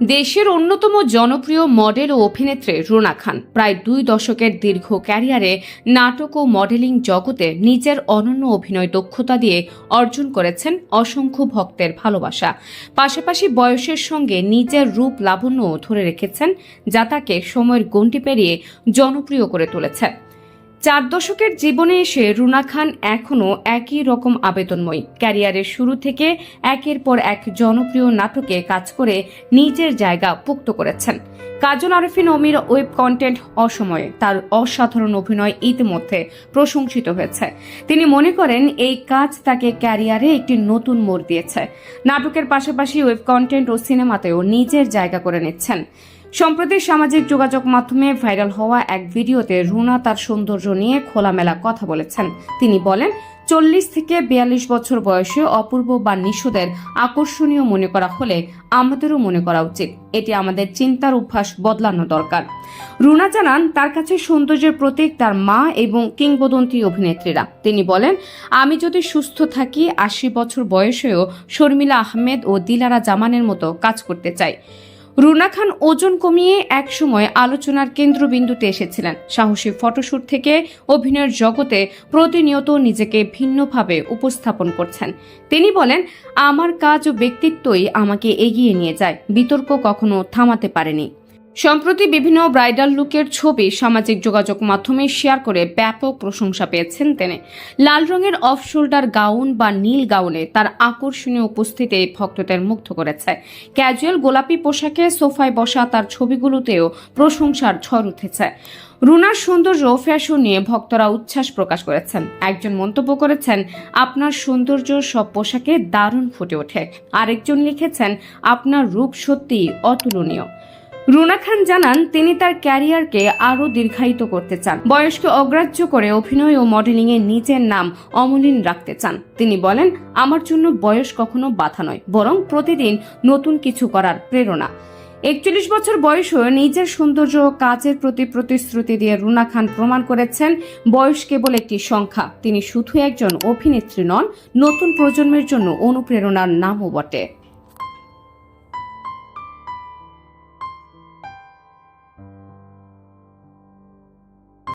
দেশের অন্যতম জনপ্রিয় মডেল ও অভিনেত্রী রুনা খান। প্রায় দুই দশকের দীর্ঘ ক্যারিয়ারে নাটক ও মডেলিং জগতে নিজের অনন্য অভিনয় দক্ষতা দিয়ে অর্জন করেছেন অসংখ্য ভক্তের ভালোবাসা। পাশাপাশি বয়সের সঙ্গে নিজের রূপ লাবণ্যও ধরে রেখেছেন, যা তাকে সময়ের গণ্ডি পেরিয়ে জনপ্রিয় করে তুলেছে। চার দশকের জীবনে এসে রুনা খান এখনও একই রকম আবেদনময়ী। ক্যারিয়ারের শুরু থেকে একের পর এক জনপ্রিয় নাটকে কাজ করে নিজের জায়গা পুক্ত করেছেন। কাজল আরফিন অমির ওয়েব কন্টেন্ট অসময়ে তার অসাধারণ অভিনয় ইতিমধ্যে প্রশংসিত হয়েছে। তিনি মনে করেন, এই কাজ তাকে ক্যারিয়ারে একটি নতুন মোড় দিয়েছে। নাটকের পাশাপাশি ওয়েব কন্টেন্ট ও সিনেমাতেও নিজের জায়গা করে নিচ্ছেন। সম্প্রতি সামাজিক যোগাযোগ মাধ্যমে ভাইরাল হওয়া এক ভিডিওতে রুনা তার সৌন্দর্য নিয়ে খোলামেলা কথা বলেছেন। তিনি বলেন, চল্লিশ থেকে বিয়াল্লিশ বছর বয়সে অপূর্ব বা নিঃসদের আকর্ষণীয় মনে করা হলে আমাদেরও মনে করা উচিত। এটি আমাদের চিন্তার অভ্যাস বদলানো দরকার। রুনা জানান, তার কাছে সৌন্দর্যের প্রতীক তার মা এবং কিংবদন্তি অভিনেত্রীরা। তিনি বলেন, আমি যদি সুস্থ থাকি, আশি বছর বয়সেও শর্মিলা আহমেদ ও দিলারা জামানের মতো কাজ করতে চাই। রুনা খান ওজন কমিয়ে একসময় আলোচনার কেন্দ্রবিন্দুতে এসেছিলেন। সাহসী ফটোশ্যুট থেকে অভিনয়ের জগতে প্রতিনিয়ত নিজেকে ভিন্নভাবে উপস্থাপন করছেন। তিনি বলেন, আমার কাজ ও ব্যক্তিত্বই আমাকে এগিয়ে নিয়ে যায়। বিতর্ক কখনো থামাতে পারেনি। সম্প্রতি বিভিন্ন ব্রাইডাল লুকের ছবি সামাজিক যোগাযোগ মাধ্যমে শেয়ার করে ব্যাপক প্রশংসা পেয়েছেন তিনি। লাল রঙের অফ শোল্ডার গাউন বা নীল গাউনে তার আকর্ষণীয় উপস্থিতি ভক্তদের মুগ্ধ করেছে। ক্যাজুয়াল গোলাপি পোশাকে সোফায় বসা তার ছবিগুলোতেও প্রশংসার ঝড় উঠেছে। রুনার সৌন্দর্য ও ফ্যাশন নিয়ে ভক্তরা উচ্ছ্বাস প্রকাশ করেছেন। একজন মন্তব্য করেছেন, আপনার সৌন্দর্য সব পোশাকে দারুণ ফুটে ওঠে। আরেকজন লিখেছেন, আপনার রূপ সত্যিই অতুলনীয়। রুনা খান জানান, তিনি তার ক্যারিয়ারকে আরও দীর্ঘায়িত করতে চান। বয়সকে অগ্রাহ্য করে অভিনয় ও মডেলিংয়ে নিজের নাম অমলিন রাখতে চান। তিনি বলেন, আমার জন্য বয়স কখনো বাধা নয়, বরং প্রতিদিন নতুন কিছু করার প্রেরণা। একচল্লিশ বছর বয়সেও নিজের সৌন্দর্য ও কাজের প্রতি প্রতিশ্রুতি দিয়ে রুনা খান প্রমাণ করেছেন, বয়স কেবল একটি সংখ্যা। তিনি শুধু একজন অভিনেত্রী নন, নতুন প্রজন্মের জন্য অনুপ্রেরণার নামও বটে।